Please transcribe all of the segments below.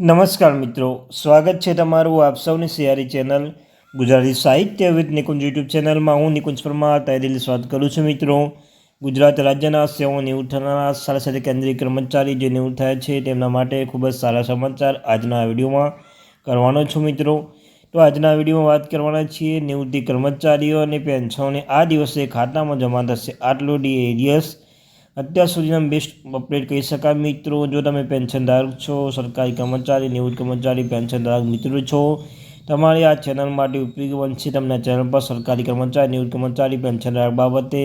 નમસ્કાર મિત્રો, સ્વાગત છે તમારું આપ સૌની સિયારી ચેનલ ગુજરાતી સાહિત્ય વિથ નિકુંજ યુટ્યુબ ચેનલમાં. હું નિકુંજ પરમાર તહેદિલ સ્વાગત કરું છું મિત્રો. ગુજરાત રાજ્યના સેવો નિવૃત્ત થનારા સારા સાથે કેન્દ્રીય કર્મચારી જે નિવૃત્ત થયા છે તેમના માટે ખૂબ જ સારા સમાચાર આજના વિડીયોમાં કરવાનો છું મિત્રો. તો આજના વિડીયોમાં વાત કરવાના છીએ નિવૃત્તિ કર્મચારીઓ અને પેન્શનોને આ દિવસે ખાતામાં જમા થશે આટલો ડી એરિયસ અત્યાર સુધીના બેસ્ટ અપડેટ કહી શકાય. મિત્રો, જો તમે પેન્શન ધારક છો, સરકારી કર્મચારી, નિવૃત્ત કર્મચારી પેન્શન ધારક મિત્રો છો, તમારી આ ચેનલ માટે ઉપયોગી બનશે તમને ચેનલ પર સરકારી કર્મચારી, નિવૃત્ત કર્મચારી પેન્શન ધારક બાબતે.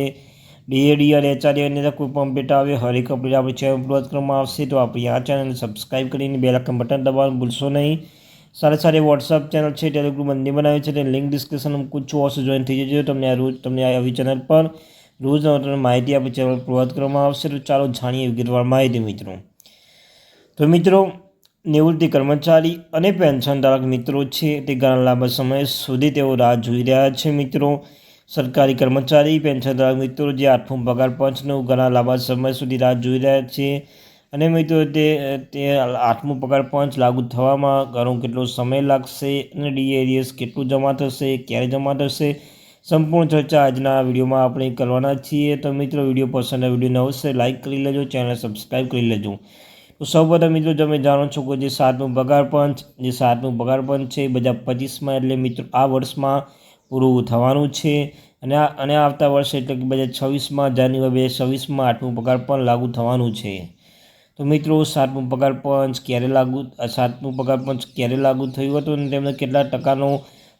ડીએડી અને એચઆરડી અને કોઈ પણ અપડેટ આવે, હરેક અપડેટ આપણી ચેનલ અપલોડ કરવામાં આવશે. તો આપણી આ ચેનલ સબસ્ક્રાઈબ કરીને બે લાખ બટન દબાવવાનું ભૂલશો નહીં. સારા સારી વોટ્સઅપ ચેનલ છે ટેલિગ્રુપ બંને બનાવી છે. તે લિંક ડિસ્ક્રિપ્શનમાં કુછ ઓછું જોઈન થઈ જજો. તમને આ રોજ, તમને આવી ચેનલ પર રોજ તમને માહિતી આપી ચેનલ પ્રોવાઈડ કરવામાં આવશે તો ચાલો જાણીએ વિગતવાર માહિતી મિત્રો. તો મિત્રો, નિવૃત્તિ કર્મચારી અને પેન્શન ધારક મિત્રો છે તે ઘણા લાંબા સમય સુધી તેઓ રાહ જોઈ રહ્યા છે મિત્રો. સરકારી કર્મચારી, પેન્શન ધારક મિત્રો જે આઠમું પગાર પંચનું ઘણા લાંબા સમય સુધી રાહ જોઈ રહ્યા છે અને મિત્રો તે તે આઠમું પગાર પંચ લાગુ થવામાં ઘણો કેટલો સમય લાગશે અને ડીએરીએસ કેટલું જમા થશે, ક્યારે જમા થશે સંપૂર્ણ ચર્ચા આજના વિડીયોમાં આપણે કરવાના છીએ. તો મિત્રો, વીડિયો પસંદ વીડિયો નવશે લાઇક કરી લેજો ચેનલ સબસ્ક્રાઈબ કરી લેજો. તો સૌપ્રથમ મિત્રો, તમે જાણો છો કે જે સાતમું પગાર પંચ, જે સાતમું પગાર પંચ છે બે પચીસમાં એટલે મિત્રો, આ વર્ષમાં પૂરું થવાનું છે. અને આ, અને આવતા વર્ષે એટલે કે બે હજાર છવ્વીસમાં, જાન્યુઆરી બે હજાર છવ્વીસમાં આઠમું પગાર પણ લાગુ થવાનું છે. તો મિત્રો, સાતમું પગાર પંચ ક્યારે લાગુ, સાતમું પગાર પંચ ક્યારે લાગુ થયું હતું અને તેમને કેટલા ટકાનો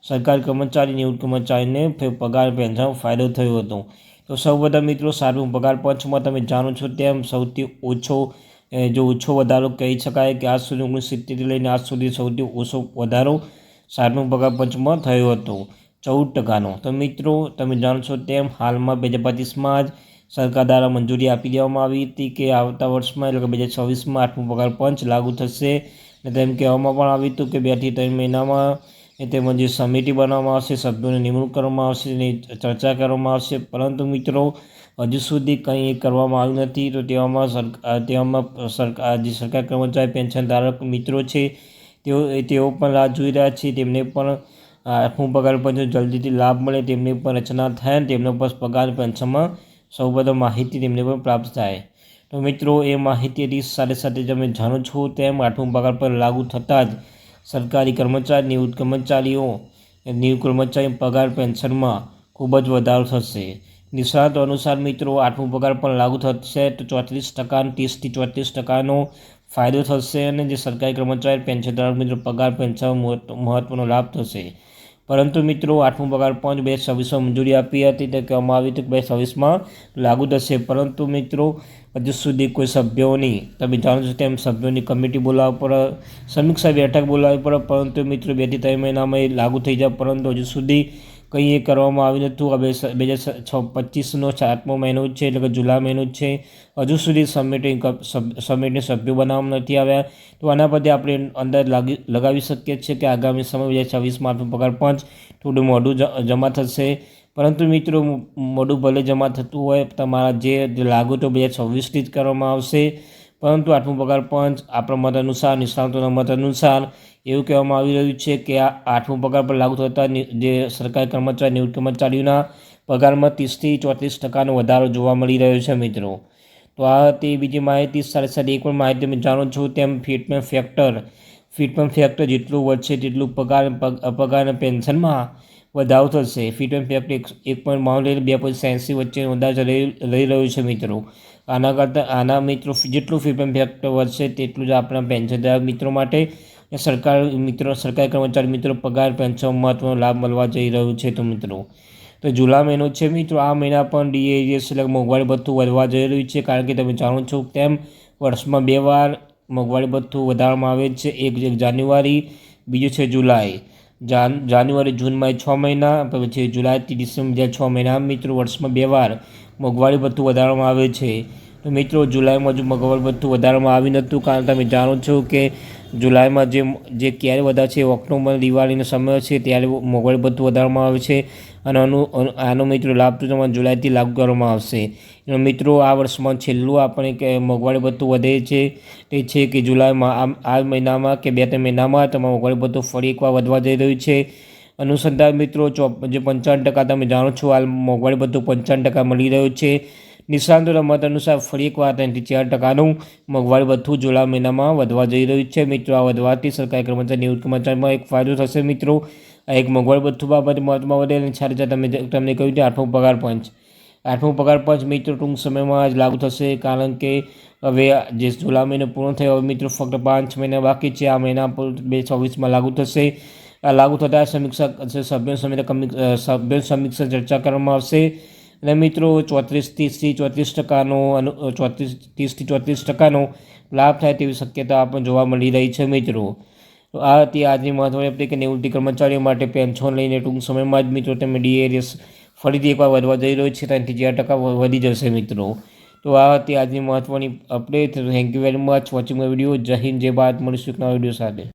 સરકારી કર્મચારી નિવૃત્ત કર્મચારીને પગાર પેન્શન ફાયદો થયો હતો. તો સૌ બધા મિત્રો સારું, પગાર પંચમાં તમે જાણો છો તેમ સૌથી ઓછો જો ઓછો વધારો કહી શકાય કે આજ સુધી ઓગણીસ સિત્તેરથી લઈને આજ સુધી સૌથી ઓછો વધારો સારમું પગાર પંચમાં થયો હતો. ચૌદ ટકાનો. તો મિત્રો, તમે જાણો છો તેમ હાલમાં બે હજાર પચીસમાં જ સરકાર દ્વારા મંજૂરી આપી દેવામાં આવી હતી કે આવતા વર્ષમાં, એટલે કે બે હજાર છવ્વીસમાં આઠમું પગાર પંચ લાગુ થશે. અને તેમ કહેવામાં પણ આવ્યું હતું કે બેથી ત્રણ મહિનામાં તેમજ જે સમિતિ બનાવવામાં આવશે, સભ્યોની નિમણૂક કરવામાં આવશે એની ચર્ચા કરવામાં આવશે. પરંતુ મિત્રો, હજુ સુધી કંઈ કરવામાં આવ્યું નથી. તો તેવામાં સરકાર તેવામાં સરકાર જે સરકાર કર્મચારી પેન્શન ધારક મિત્રો છે, તેઓ તેઓ પણ રાહ જોઈ રહ્યા છે. તેમને પણ આઠમું પગાર પંચ જલ્દીથી લાભ મળે, તેમની પણ રચના થાય અને તેમને પણ પગાર પેન્શનમાં સૌપ્રથમ માહિતી તેમને પણ પ્રાપ્ત થાય. તો મિત્રો, એ માહિતી સાથે સાથે તમે જાણો છો તેમ આઠમું પગાર પર લાગુ થતાં જ સરકારી કર્મચારી નિવૃત્ત કર્મચારીઓ નિવૃત્ત કર્મચારી પગાર પેન્શનમાં ખૂબ જ વધારો થશે. નિષ્ણાતો અનુસાર મિત્રો, આઠમું પગાર પણ લાગુ થશે. તો ચોત્રીસ ટકા ત્રીસથી ચોત્રીસ ટકાનો ફાયદો થશે અને જે સરકારી કર્મચારી પેન્શન મિત્રો, પગાર પેન્શન મહત્ત્વનો લાભ થશે. પરંતુ મિત્રો, આઠમો પગાર પાંચ બે છવ્વીસમાં મંજૂરી આપી હતી. તે કહેવામાં આવી હતી કે બે છવ્વીસમાં લાગુ થશે. પરંતુ મિત્રો, હજુ સુધી કોઈ સભ્યોની, તમે જાણો છો તેમ સભ્યોની કમિટી બોલાવવા પડે સમીક્ષા બેઠક બોલાવવી પડે પરંતુ મિત્રો બેથી ત્રણ મહિનામાં એ લાગુ થઈ જાય. પરંતુ હજુ સુધી કંઈ એ કરવામાં આવ્યું નહોતું હવે બે હજાર છ, પચીસનો સાતમો મહિનો જ છે, એટલે કે જુલાઈ મહિનો જ છે. હજુ સુધી સમિટી સમિટને સભ્યો બનાવવામાં નથી આવ્યા. તો આના પરથી આપણે અંદાજ લાગી, લગાવી શકીએ છીએ કે આગામી સમય બે હજાર છવ્વીસમાં પગાર પંચ થોડું મોડું જમા થશે. પરંતુ મિત્રો, મોડું ભલે જમા થતું હોય, તમારા જે લાગુ તો બે હજાર છવ્વીસથી જ કરવામાં આવશે. પરંતુ આઠમું પગાર પંચ આપણા મત અનુસાર, નિષ્ણાતોના મત અનુસાર એવું કહેવામાં આવી રહ્યું છે કે આ આઠમું પગાર પર લાગુ થતા જે સરકારી કર્મચારી, નિવૃત્ત કર્મચારીઓના પગારમાં ત્રીસથી ચોત્રીસ ટકાનો વધારો જોવા મળી રહ્યો છે મિત્રો. તો આ હતી બીજી માહિતી. સાથે સાથે એક પણ માહિતી તમે જાણો છો તેમ ફિટમેન્ટ ફેક્ટર ફિટમેન્ટ ફેક્ટર જેટલું વધશે તેટલું પગાર પગાર અને પેન્શનમાં વધારો થશે. ફિટમેન્ટ ફેક્ટર એક પોઈન્ટ બાવન બે પોઈન્ટ સેન્સી વચ્ચે વધારો રહી રહ્યું છે મિત્રો. આના કરતાં આના મિત્રો જેટલું ફિટમેન્ટ ફેક્ટર વધશે તેટલું જ આપણા પેન્શનધારક મિત્રો માટે સરકાર મિત્રો, સરકારી કર્મચારી મિત્રો પગાર પેન્શન મહત્વનો લાભ મળવા જઈ રહ્યું છે તો મિત્રો. તો જુલા મહિનો છે મિત્રો, આ મહિના પણ ડીએજીએસ એટલે મોંઘવારી ભથ્થું વધવા જઈ રહ્યું છે કારણ કે તમે જાણો છો તેમ વર્ષમાં બે વાર મોંઘવારી ભથ્થું વધારવામાં આવે છે, એક જાન્યુઆરી, બીજું છે જુલાઈ. જાન જાન્યુઆરી જૂનમાં છ મહિના, પછી જુલાઈથી ડિસેમ્બર છ મહિના મિત્રો વર્ષમાં બે વાર મોંઘવારી ભથ્થું વધારવામાં આવે છે. મિત્રો, જુલાઈમાં જો મોંઘવારી બધું વધારવામાં આવ્યું નહોતું, કારણ તમે જાણો છો કે જુલાઈમાં જે જે ક્યારે વધારે છે, ઓક્ટોબર દિવાળીનો સમય છે, ત્યારે મોંઘવારી બધું વધારવામાં આવે છે. અને આનું આનો મિત્રો લાભ તો તમારે જુલાઈથી લાગુ કરવામાં આવશે. એનો મિત્રો, આ વર્ષમાં છેલ્લું આપણે કે મોંઘવારી બધું વધે છે, તે છે કે જુલાઈમાં આ મહિનામાં કે બે ત્રણ મહિનામાં તમારું મોંઘવારી બધું ફરી એકવાર વધવા જઈ રહ્યું છે. અનુસંધાન મિત્રો જે પંચાવન ટકા તમે જાણો છો, હાલ મોંઘવારી બધું પંચાવન ટકા મળી રહ્યું છે. નિષ્ણાંતોના મત અનુસાર ફરી એકવાર ત્રણથી ચાર ટકાનું મોંઘવારી ભથ્થું જુલા મહિનામાં વધવા જઈ રહ્યું છે. મિત્રો, આ વધવાથી સરકારી કર્મચારી નિવૃત્ત કર્મચારીમાં એક ફાયદો થશે. મિત્રો, આ એક મોંઘવારી વધુ બાબતે મહત્વમાં વધે અને સાથે સાથે તમે તમને કહ્યું છે આઠમો પગાર પંચ. આઠમો પગાર પંચ, મિત્રો, ટૂંક સમયમાં જ લાગુ થશે કારણ કે હવે જે જુલા મહિનો પૂર્ણ થયો, હવે મિત્રો ફક્ત પાંચ મહિના બાકી છે. આ મહિના બે ચોવીસમાં લાગુ થશે. આ લાગુ થતાં સમીક્ષા સભ્યો સમિતિ સભ્યો સમીક્ષા ચર્ચા કરવામાં આવશે. અને મિત્રો ચોત્રીસ ત્રીસથી ચોત્રીસ ટકાનો ચોત્રીસ ત્રીસથી ચોત્રીસ ટકાનો લાભ થાય તેવી શક્યતા પણ જોવા મળી રહી છે મિત્રો. તો આ હતી આજની મહત્વની અપડેટ કે નિવૃત્તિ કર્મચારીઓ માટે પેન્શન લઈને ટૂંક સમયમાં જ મિત્રો તમે ડીએરએસ ફરીથી એકવાર વધવા જઈ રહ્યો છે ત્યાંથી ચાર ટકા વધી જશે મિત્રો. તો આ હતી આજની મહત્વની update thank you very much watching video જય હિન્દ, જય ભારત. મળીશું એક નવા વીડિયો સાથે.